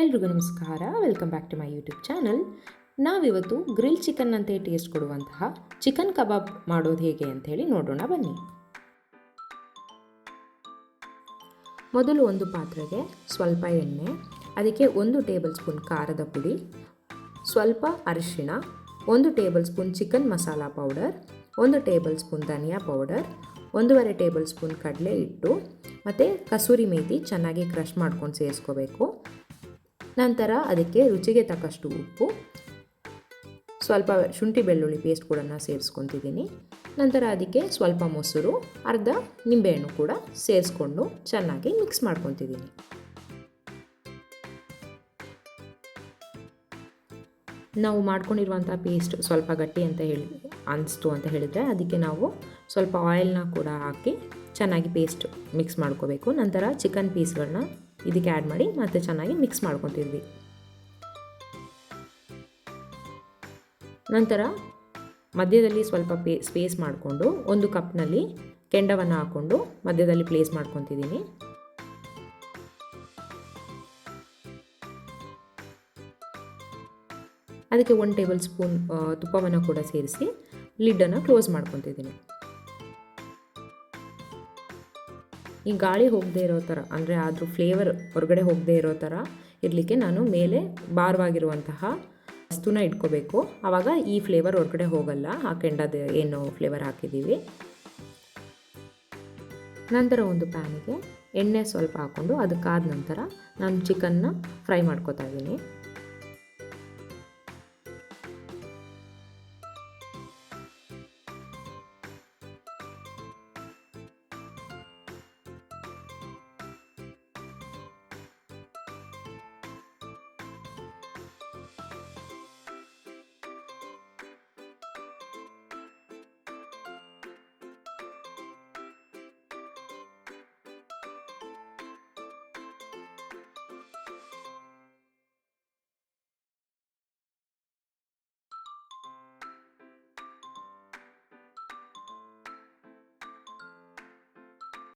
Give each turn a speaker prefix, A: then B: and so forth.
A: ಎಲ್ರಿಗೂ ನಮಸ್ಕಾರ. Welcome back to my YouTube channel ನಾವಿವತ್ತು ಗ್ರಿಲ್ ಚಿಕನ್ ಅಂತ ಟೇಸ್ಟ್ ಕೊಡುವಂತಹ ಚಿಕನ್ ಕಬಾಬ್ ಮಾಡೋದು ಹೇಗೆ ಅಂಥೇಳಿ ನೋಡೋಣ ಬನ್ನಿ. ಮೊದಲು ಒಂದು ಪಾತ್ರೆಗೆ ಸ್ವಲ್ಪ ಎಣ್ಣೆ, ಅದಕ್ಕೆ ಒಂದು ಟೇಬಲ್ ಸ್ಪೂನ್ ಖಾರದ ಪುಡಿ, ಸ್ವಲ್ಪ ಅರಿಶಿಣ, ಒಂದು tablespoon chicken masala powder ಒಂದು ಟೇಬಲ್ ಸ್ಪೂನ್ ಧನಿಯಾ ಪೌಡರ್ ಒಂದೂವರೆ ಟೇಬಲ್ ಸ್ಪೂನ್ ಕಡಲೆ ಹಿಟ್ಟು, ಮತ್ತು ಕಸೂರಿ ಮೇತಿ ಚೆನ್ನಾಗಿ ಕ್ರಷ್ ಮಾಡ್ಕೊಂಡು ಸೇರಿಸ್ಕೋಬೇಕು. ನಂತರ ಅದಕ್ಕೆ ರುಚಿಗೆ ತಕ್ಕಷ್ಟು ಉಪ್ಪು, ಸ್ವಲ್ಪ ಶುಂಠಿ ಬೆಳ್ಳುಳ್ಳಿ ಪೇಸ್ಟ್ ಕೂಡ ಸೇರಿಸ್ಕೊತಿದ್ದೀನಿ. ನಂತರ ಅದಕ್ಕೆ ಸ್ವಲ್ಪ ಮೊಸರು, ಅರ್ಧ ನಿಂಬೆಹಣ್ಣು ಕೂಡ ಸೇರಿಸ್ಕೊಂಡು ಚೆನ್ನಾಗಿ ಮಿಕ್ಸ್ ಮಾಡ್ಕೊತಿದ್ದೀನಿ. ನಾವು ಮಾಡ್ಕೊಂಡಿರುವಂಥ ಪೇಸ್ಟ್ ಸ್ವಲ್ಪ ಗಟ್ಟಿ ಅಂತ ಹೇಳಿ, ಅನಿಸ್ತು ಅಂತ ಹೇಳಿದರೆ ಅದಕ್ಕೆ ನಾವು ಸ್ವಲ್ಪ ಆಯಿಲ್ನ ಕೂಡ ಹಾಕಿ ಚೆನ್ನಾಗಿ ಪೇಸ್ಟ್ ಮಿಕ್ಸ್ ಮಾಡ್ಕೋಬೇಕು. ನಂತರ ಚಿಕನ್ ಪೀಸ್ಗಳನ್ನ ಇದಕ್ಕೆ ಆ್ಯಡ್ ಮಾಡಿ ಮತ್ತೆ ಚೆನ್ನಾಗಿ ಮಿಕ್ಸ್ ಮಾಡ್ಕೊತಿದ್ವಿ ನಂತರ ಮಧ್ಯದಲ್ಲಿ ಸ್ವಲ್ಪ ಪೇ ಸ್ಪೇಸ್ ಮಾಡಿಕೊಂಡು ಒಂದು ಕಪ್ನಲ್ಲಿ ಕೆಂಡವನ್ನು ಹಾಕ್ಕೊಂಡು ಮಧ್ಯದಲ್ಲಿ ಪ್ಲೇಸ್ ಮಾಡ್ಕೊತಿದ್ದೀನಿ. ಅದಕ್ಕೆ ಒನ್ ಟೇಬಲ್ ಸ್ಪೂನ್ ತುಪ್ಪವನ್ನು ಕೂಡ ಸೇರಿಸಿ ಲಿಡ್ಡನ್ನು ಕ್ಲೋಸ್ ಮಾಡ್ಕೊತಿದ್ದೀನಿ. ಈ ಗಾಳಿ ಹೋಗದೆ ಇರೋ ಥರ, ಅಂದರೆ ಅದ್ರ ಫ್ಲೇವರ್ ಹೊರಗಡೆ ಹೋಗದೆ ಇರೋ ಥರ ಇರಲಿಕ್ಕೆ ನಾನು ಮೇಲೆ ಭಾರವಾಗಿರುವಂತಹ ವಸ್ತುನ ಇಟ್ಕೋಬೇಕು. ಆವಾಗ ಈ ಫ್ಲೇವರ್ ಹೊರಗಡೆ ಹೋಗಲ್ಲ, ಆ ಕೆಂಡದ ಏನು ಫ್ಲೇವರ್ ಹಾಕಿದ್ದೀವಿ. ನಂತರ ಒಂದು ಪ್ಯಾನಿಗೆ ಎಣ್ಣೆ ಸ್ವಲ್ಪ ಹಾಕ್ಕೊಂಡು ಅದಕ್ಕಾದ ನಂತರ ನಾನು ಚಿಕನ್ನ ಫ್ರೈ ಮಾಡ್ಕೊತಾ ಇದ್ದೀನಿ.